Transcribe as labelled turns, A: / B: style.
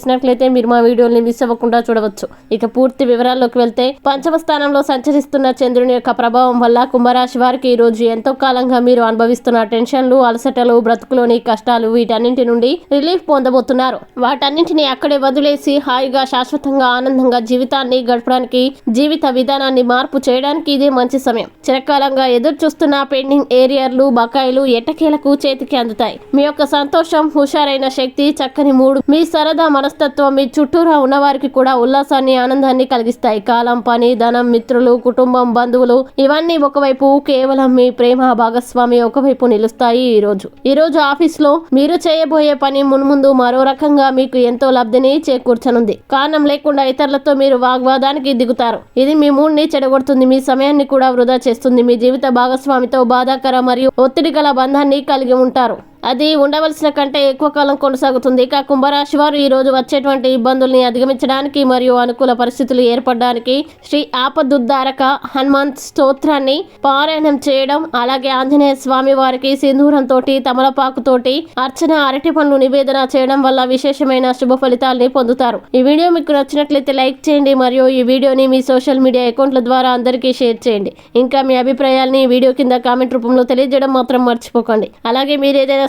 A: చేసినట్లయితే మీరు మా వీడియోని మిస్ అవ్వకుండా చూడవచ్చు. ఇక పూర్తి వివరాల్లోకి వెళ్తే పంచమ స్థానంలో సంచరిస్తున్న చంద్రుని యొక్క ప్రభావం వల్ల కుంభరాశి వారికి ఈ రోజు ఎంతో కాలంగా మీరు అనుభవిస్తున్న టెన్షన్లు అలసటలు బ్రతుకులోని కష్టాలు వీటన్నింటి నుండి రిలీఫ్ పొందబోతున్నారు. వాటన్నింటినీ అక్కడే వదిలేసి హాయిగా శాశ్వతంగా ఆనందంగా జీవితాన్ని గడపడానికి జీవిత విధానాన్ని మార్పు చేయడానికి ఇదే మంచి సమయం. చిరకాలంగా ఎదురు చూస్తున్న పెండింగ్ ఏరియర్లు బకాయిలు ఎట్టకేలకు చేతికి అందుతాయి. మీ యొక్క సంతోషం హుషారైన శక్తి చక్కని మూడు మీ సరదా మనస్తత్వం మీ చుట్టూరా ఉన్నవారికి కూడా ఉల్లాసాన్ని ఆనందాన్ని కలిగిస్తాయి. కాలం పని ధనం మిత్రులు కుటుంబం బంధువులు ఇవన్నీ ఒకవైపు కేవలం మీ ప్రేమ భాగస్వామి ఒకవైపు నిలుస్తాయి ఈ రోజు ఈ రోజు ఆఫీస్లో మీరు చేయబోయే పని మున్ముందు మరో రకంగా మీకు ఎంతో లబ్ధిని చేకూర్చనుంది. కారణం లేకుండా ఇతరులతో మీరు వాగ్వాదానికి దిగుతారు. ఇది మీ మూడ్ని చెడగొడుతుంది మీ సమయాన్ని కూడా వృధా చేస్తుంది. మీ జీవిత భాగస్వామితో బాధాకర మరియు ఒత్తిడి గల బంధాన్ని కలిగి ఉంటారు. అది ఉండవలసిన కంటే ఎక్కువ కాలం కొనసాగుతుంది. ఇక కుంభరాశి వారు ఈరోజు వచ్చేటువంటి ఇబ్బందుల్ని అధిగమించడానికి మరియు అనుకూల పరిస్థితులు ఏర్పడడానికి శ్రీ ఆపదుద్దారక హనుమంత్ స్తోత్రాన్ని పారాయణం చేయడం అలాగే ఆంజనేయ స్వామి వారికి సింధూరంతో తమలపాకుతోటి అర్చన అరటి పండ్లు నివేదన చేయడం వల్ల విశేషమైన శుభ ఫలితాల్ని పొందుతారు. ఈ వీడియో మీకు నచ్చినట్లయితే లైక్ చేయండి మరియు ఈ వీడియోని మీ సోషల్ మీడియా అకౌంట్ల ద్వారా అందరికీ షేర్ చేయండి. ఇంకా మీ అభిప్రాయాల్ని వీడియో కింద కామెంట్ రూపంలో తెలియజేయడం మాత్రం మర్చిపోకండి. అలాగే మీరు ఏదైనా